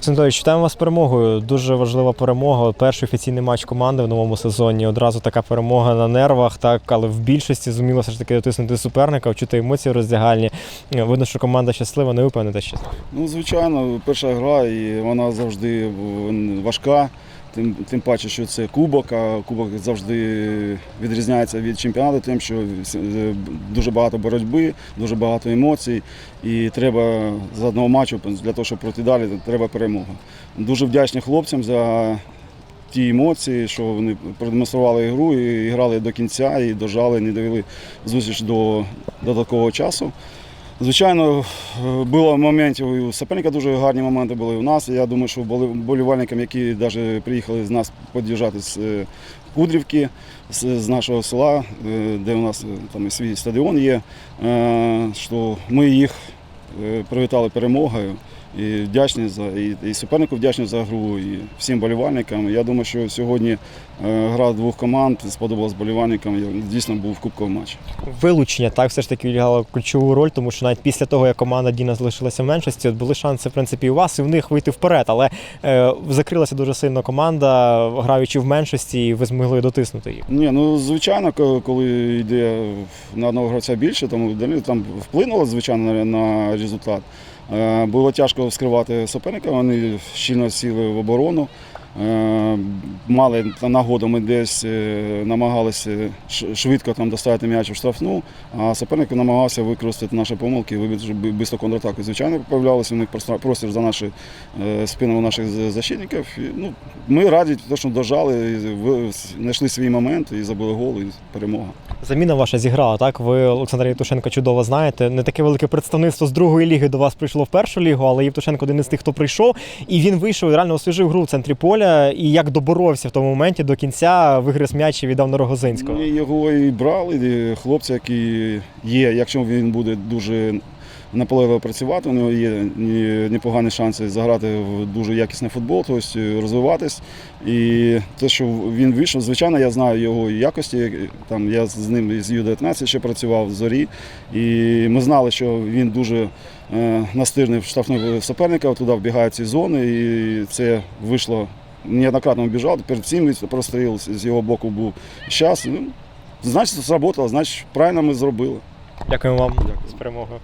Сентович, вітаємо вас перемогою. Дуже важлива перемога. Перший офіційний матч команди в новому сезоні. Одразу така перемога на нервах, так, але в більшості зуміло все ж таки дотиснути суперника, вчути емоції роздягальні. Видно, що команда щаслива, не впевнена щаслива. Ну, звичайно, перша гра, і вона завжди важка. Тим, тим паче, що це кубок, а кубок завжди відрізняється від чемпіонату, тим, що е, дуже багато боротьби, дуже багато емоцій. І треба з одного матчу для того, щоб пройти далі, треба перемога. Дуже вдячні хлопцям за ті емоції, що вони продемонстрували ігру і грали до кінця, і дожали, не довели зустріч до, до такого часу. Звичайно, е, було моментів і у суперника дуже гарні моменти були у нас. Я думаю, що болівальникам, які навіть приїхали з нас під'їжджати з е, Кудрівки, з, нашого села, е, де у нас там і свій стадіон є, що ми їх привітали перемогою. І вдячні за і, і супернику вдячні за гру, і всім болівальникам. Я думаю, що сьогодні е, гра двох команд сподобалась болівальникам. Я дійсно був кубковий матч. Вилучення так все ж таки відіграло ключову роль, тому що навіть після того, як команда Діна залишилася в меншості, от були шанси в принципі і у вас, і в них вийти вперед. Але е, закрилася дуже сильно команда, граючи в меншості, і ви змогли дотиснути їх. Ні, ну звичайно, коли йде на одного гравця більше, тому там вплинуло звичайно на, на результат. Е, Було тяжко скривати суперника, вони щільно сіли в оборону. Е, Мали нагоду, ми десь е, намагалися швидко там доставити м'яч у штрафну, а суперник намагався використати наші помилки і вибити швидко контратаку. Звичайно, появлялися них простір за наші е, спинами наших защитників. І, ну, ми раді, тому що дожали, знайшли свій момент і забили гол, і перемога. Заміна ваша зіграла, так? Ви Олександра Євтушенка чудово знаєте. Не таке велике представництво з другої ліги до вас прийшло в першу лігу, але Євтушенко один із тих, хто прийшов, і він вийшов і реально освіжив гру в центрі поля. І як доборовся в тому моменті до кінця, вигриз м'яч і віддав на Рогозинського. Його і брали, і хлопці, які є, якщо він буде дуже наполегливо працювати, у нього є непогані шанси заграти в дуже якісний футбол, тобто розвиватись. І те, що він вийшов, звичайно, я знаю його якості. Там я з ним з Ю-19 ще працював в зорі. І ми знали, що він дуже е, настирний в штрафного суперника, туди вбігає ці зони, і це вийшло. Неоднократно біжав, перед цим простріл з його боку був час. Ну, значить, сработало, значить, правильно ми зробили. Дякуємо вам Дякую. з перемогою.